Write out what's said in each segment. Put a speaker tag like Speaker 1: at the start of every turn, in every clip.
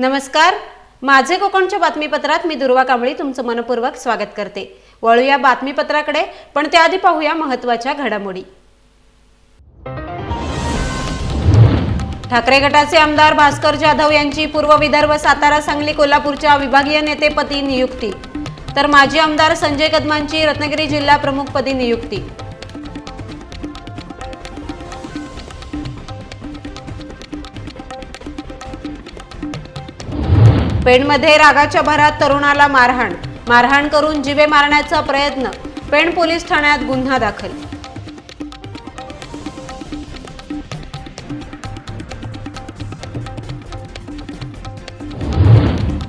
Speaker 1: नमस्कार. माझे कोकणच्या बातमीपत्रात मी दुर्वा कांबळी तुमचं मनपूर्वक स्वागत करते. वळूया बातमीपत्राकडे पण त्याआधी पाहूया महत्त्वाच्या घडामोडी. ठाकरे गटाचे आमदार भास्कर जाधव यांची पूर्व विदर्भ सातारा सांगली कोल्हापूरच्या विभागीय नेतेपदी नियुक्ती. तर माजी आमदार संजय कदमांची रत्नागिरी जिल्हा प्रमुखपदी नियुक्ती. पेणमध्ये रागाच्या भरात तरुणाला मारहाण मारहाण करून जिवे मारण्याचा प्रयत्न पेण पोलीस ठाण्यात गुन्हा दाखल.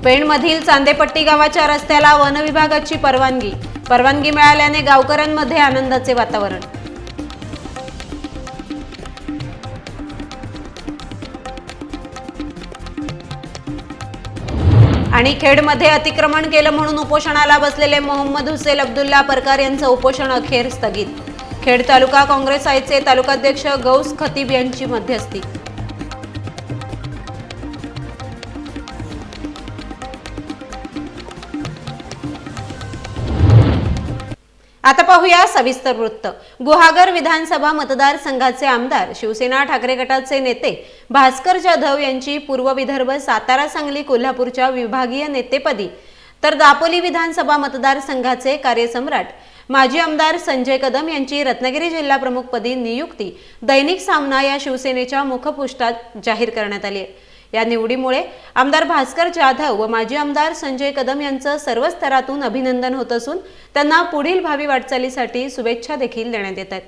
Speaker 1: पेणमधील चांदेपट्टी गावाच्या रस्त्याला वन विभागाची परवानगी परवानगी मिळाल्याने गावकऱ्यांमध्ये आनंदाचे वातावरण. आणि खेडमध्ये अतिक्रमण केलं म्हणून उपोषणाला बसलेले मोहम्मद हुसेल अब्दुल्ला परकार यांचं उपोषण अखेर स्थगित. खेड तालुका काँग्रेस आयचे तालुकाध्यक्ष गौस खतीब यांची मध्यस्थी. आता पाहूया सविस्तर वृत्त. गुहागर विधानसभा मतदारसंघाचे आमदार शिवसेना ठाकरे गटाचे नेते भास्कर जाधव यांची पूर्व विदर्भ सातारा सांगली कोल्हापूरच्या विभागीय नेतेपदी तर दापोली विधानसभा मतदारसंघाचे कार्यसम्राट माजी आमदार संजय कदम यांची रत्नागिरी जिल्हा प्रमुखपदी नियुक्ती दैनिक सामना या शिवसेनेच्या मुखपृष्ठात जाहीर करण्यात आली आहे. या निवडीमुळे आमदार भास्कर जाधव व माजी आमदार संजय कदम यांचं सर्व स्तरातून अभिनंदन होत असून त्यांना पुढील भावी वाटचालीसाठी शुभेच्छा देखील देण्यात येत आहेत.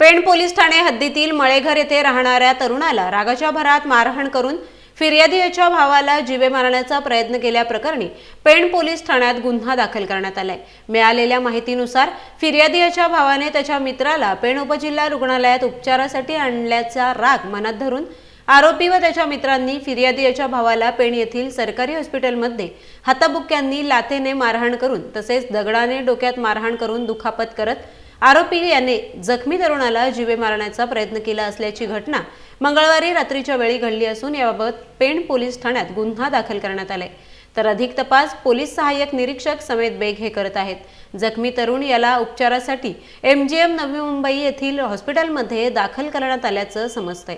Speaker 1: पेण पोलीस ठाणे हद्दीतील मळेघर येथे राहणाऱ्या तरुणाला रागाच्या भरात मारहाण करून फिर्यादी याच्या भावाला जिवे मारण्याचा प्रयत्न केल्याप्रकरणी पेण पोलीस ठाण्यात गुन्हा दाखल करण्यात आलाय. मिळालेल्या माहितीनुसार फिर्यादी याच्या भावाने त्याच्या मित्राला पेण उपजिल्हा रुग्णालयात उपचारासाठी आणल्याचा राग मनात धरून आरोपी व त्याच्या मित्रांनी फिर्यादी याच्या भावाला पेण येथील सरकारी हॉस्पिटलमध्ये हाताबुक्क्यांनी लाथेने मारहाण करून तसेच दगडाने डोक्यात मारहाण करून दुखापत करत आरोपी याने जखमी तरुणाला जीवे मारण्याचा प्रयत्न केला असल्याची घटना मंगळवारी रात्रीच्या वेळी घडली असून याबाबत पेण पोलीस ठाण्यात गुन्हा दाखल करण्यात आलाय. तर अधिक तपास पोलीस सहाय्यक निरीक्षक समेत बेग हे करत आहेत. जखमी तरुण याला उपचारासाठी एमजीएम नवी मुंबई येथील हॉस्पिटलमध्ये दाखल करण्यात आल्याचं समजतंय.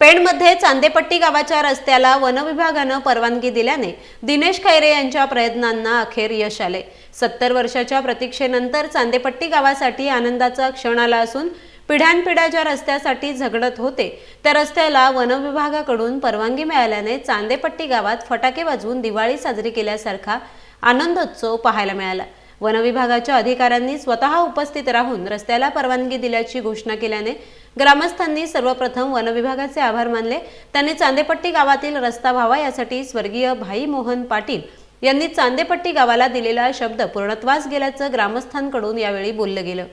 Speaker 1: पेणमध्ये चांदेपट्टी गावाच्या रस्त्याला वनविभागानं परवानगी दिल्याने दिनेश खैरे यांच्या प्रयत्नांना अखेर यश आले. सत्तर वर्षाच्या प्रतीक्षेनंतर चांदेपट्टी गावासाठी आनंदाचा क्षण आला असून पिढ्यानपिढ्या ज्या रस्त्यासाठी झगडत होते. त्या रस्त्याला वनविभागाकडून परवानगी मिळाल्याने चांदेपट्टी गावात फटाके वाजवून दिवाळी साजरी केल्यासारखा आनंदोत्सव पाहायला मिळाला. वनविभागाच्या अधिकाऱ्यांनी स्वतः उपस्थित राहून रस्त्याला परवानगी दिल्याची घोषणा केल्याने ग्रामस्थांनी सर्वप्रथम वनविभागाचे आभार मानले. त्यांनी चांदेपट्टी गावातील रस्ता व्हावा यासाठी स्वर्गीय भाई मोहन पाटील यांनी चांदेपट्टी गावाला दिलेला शब्द पूर्णत्वास गेल्याचं ग्रामस्थांकडून यावेळी बोललं गेलं.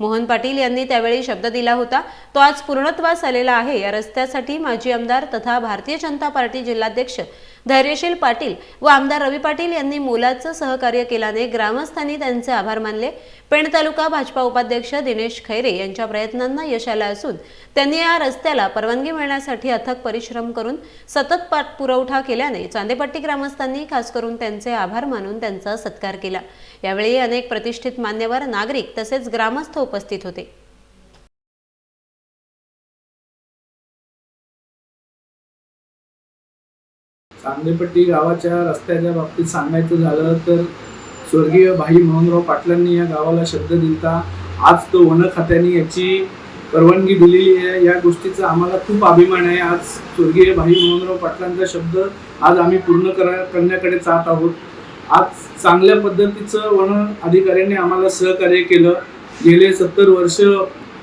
Speaker 1: मोहन पाटील यांनी त्यावेळी शब्द दिला होता तो आज पूर्णत्वास आलेला आहे. या रस्त्यासाठी माजी आमदार तथा भारतीय जनता पार्टी जिल्हाध्यक्ष धैर्यशील पाटील व आमदार रवी पाटील यांनी मोलाचं सहकार्य केल्याने ग्रामस्थांनी त्यांचे आभार मानले. पेण तालुका भाजपा उपाध्यक्ष दिनेश खैरे यांच्या प्रयत्नांना यश आलं असून त्यांनी या रस्त्याला परवानगी मिळण्यासाठी अथक परिश्रम करून सतत पाठपुरवठा केल्याने चांदेपट्टी ग्रामस्थांनी खास करून त्यांचे आभार मानून त्यांचा सत्कार केला. यावेळी अनेक प्रतिष्ठित मान्यवर नागरिक तसेच ग्रामस्थ उपस्थित होते.
Speaker 2: चांदेपट्टी गावाच्या रस्त्याच्या बाबतीत सांगायचं झालं तर स्वर्गीय भाई मोहनराव पाटलांनी या गावाला शब्द दिलता. आज तो वन खात्याने याची परवानगी दिलेली आहे. या गोष्टीचा आम्हाला खूप अभिमान आहे. आज स्वर्गीय भाई मोहनराव पाटलांचा शब्द आज आम्ही पूर्ण करा करण्याकडे जात आहोत. आज चांगल्या पद्धतीचं वन अधिकाऱ्यांनी आम्हाला सहकार्य केलं. गेले सत्तर वर्ष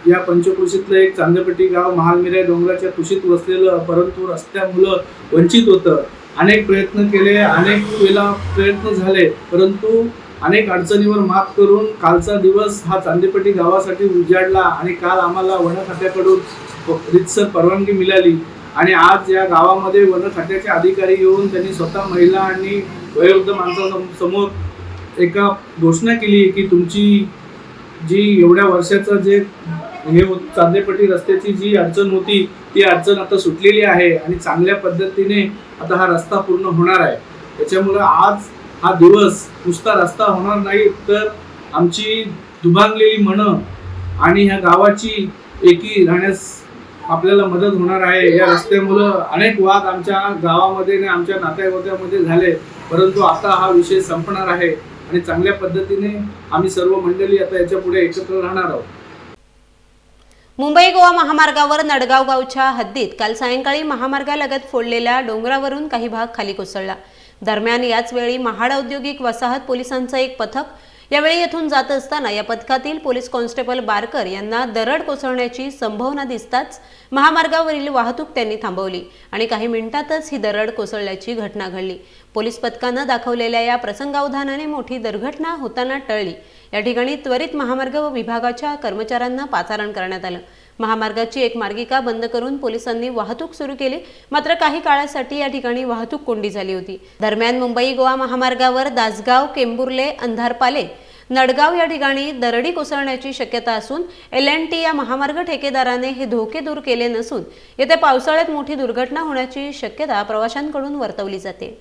Speaker 2: या पंचकृषीतलं एक चांदपट्टी गाव महालमिरा डोंगराच्या कुशीत वसलेलं परंतु रस्त्यामुळं वंचित होतं. अनेक प्रयत्न केले अनेक वेळा प्रयत्न झाले परंतु अनेक अडचणीवर मात करून कालचा दिवस हा चांदेपट्टी गावासाठी उजाडला आणि काल आम्हाला वन खात्याकडून रितसर परवानगी मिळाली. आणि आज या गावामध्ये वन खात्याचे अधिकारी येऊन त्यांनी स्वतः महिला आणि वयोवृद्ध माणसासमोर एका घोषणा केली की तुमची जी एवढ्या वर्षाचं जे हे चांदेपट्टी रस्त्याची जी अडचण होती ती अडचण आता सुटलेली आहे आणि चांगल्या पद्धतीने आता हा रस्ता पूर्ण होणार आहे. त्याच्यामुळं आज हा दिवस नुसता रस्ता होणार नाही तर आमची दुभांगलेली मनं आणि ह्या गावाची एकी राहण्यास आपल्याला मदत होणार आहे. या रस्त्यामुळं अनेक वाद आमच्या गावामध्ये आणि आमच्या नातेवाईकामध्ये झाले परंतु आता हा विषय संपणार आहे आणि चांगल्या पद्धतीने आम्ही सर्व मंडळी आता याच्यापुढे एकत्र राहणार आहोत.
Speaker 1: मुंबई गोवा महामार्गावर नडगाव गावच्या हद्दीत काल सायंकाळी महामार्गालगत फोडलेल्या डोंगरावरून काही भाग खाली कोसळला. दरम्यान याच वेळी महाड औद्योगिक वसाहत पोलिसांचं एक पथक यावेळी येथून जात असताना या पथकातील पोलीस कॉन्स्टेबल बारकर यांना दरड कोसळण्याची संभावना दिसताच महामार्गावरील वाहतूक त्यांनी थांबवली आणि काही मिनिटातच ही दरड कोसळल्याची घटना घडली. पोलीस पथकानं दाखवलेल्या या प्रसंगावधानाने मोठी दुर्घटना होताना टळली. या ठिकाणी त्वरित महामार्ग व विभागाच्या कर्मचाऱ्यांना पाचारण करण्यात आलं. महामार्गाची एक मार्गिका बंद करून पोलिसांनी वाहतूक सुरू केली. मात्र काही काळासाठी या ठिकाणी वाहतूक कोंडी झाली होती. दरम्यान मुंबई गोवा महामार्गावर दासगाव केंबुर्ले अंधारपाले नडगाव या ठिकाणी दरडी कोसळण्याची शक्यता असून एल एन टी या महामार्ग ठेकेदाराने हे धोके दूर केले नसून येत्या पावसाळ्यात मोठी दुर्घटना होण्याची शक्यता प्रवाशांकडून वर्तवली जाते.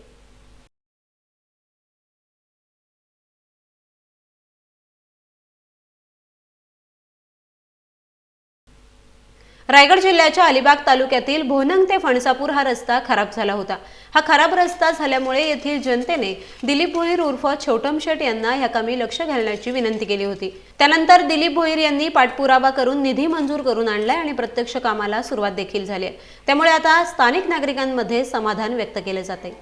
Speaker 1: रायगड जिल्ह्याच्या अलिबाग तालुक्यातील भोनंग ते फणसापूर हा रस्ता खराब झाला होता. हा खराब रस्ता झाल्यामुळे येथील जनतेने दिलीप भोईर उर्फ छोटम शेट यांना या कामी लक्ष घालण्याची विनंती केली होती. त्यानंतर दिलीप भोईर यांनी पाठपुरावा करून निधी मंजूर करून आणलाय आणि प्रत्यक्ष कामाला सुरुवात देखील झाली आहे. त्यामुळे आता स्थानिक नागरिकांमध्ये समाधान व्यक्त केले जाते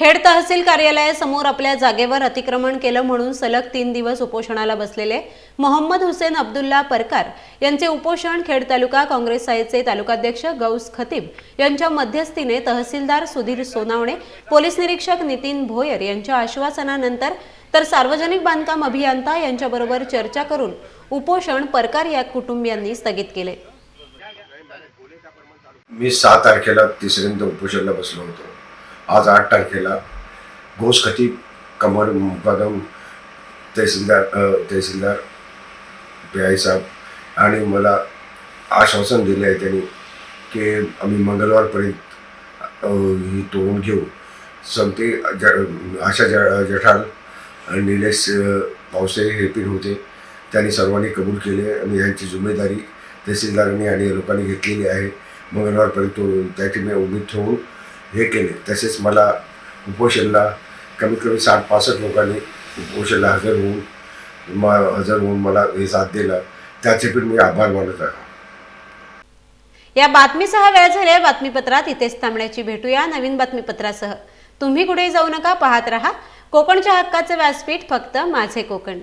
Speaker 1: खेड तहसील कार्यालयासमोर आपल्या जागेवर अतिक्रमण केलं म्हणून सलग तीन दिवस उपोषणाला बसलेले मोहम्मद हुसेन अब्दुल्ला परकार यांचे उपोषण खेड तालुका काँग्रेस आयचे तालुकाध्यक्ष गौस खतीब यांच्या मध्यस्थीने तहसीलदार सुधीर सोनावणे पोलीस निरीक्षक नितीन भोयर यांच्या आश्वासनानंतर तर सार्वजनिक बांधकाम अभियंता यांच्याबरोबर चर्चा करून उपोषण परकार या कुटुंबियांनी स्थगित केले.
Speaker 3: मी सहा तारखेला तिसऱ्यांदा उपोषणला बसलो होतो. आज आठ तारखेला घोष खतीब कमर मुकादम तहसीलदार तहसीलदार पी आय साहेब आणि मला आश्वासन दिले आहे त्यांनी की आम्ही मंगळवारपर्यंत ही तोडून घेऊ. समते ज आशा ज जठाल आणि निलेश पावसे हे पण होते. त्यांनी सर्वांनी कबूल केले आणि यांची जिम्मेदारी तहसीलदारांनी आणि लोकांनी घेतलेली आहे. मंगळवारपर्यंत तो त्याची मी उभी ठेवून हे केले. तसेच मला उपोषणला कमीत कमी साठ पासष्ट लोकांनी उपोषणला हजर होऊन हजर होऊन मला हे साथ दिला. त्याचे पण मी आभार मानत आहे.
Speaker 1: या बातमीसह वेळ झाल्या बातमीपत्रात इथेच थांबण्याची भेटूया. नवीन बातमीपत्रासह तुम्ही कुठे जाऊ नका पाहत रहा. कोकणच्या हक्काचे व्यासपीठ फक्त माझे कोकण.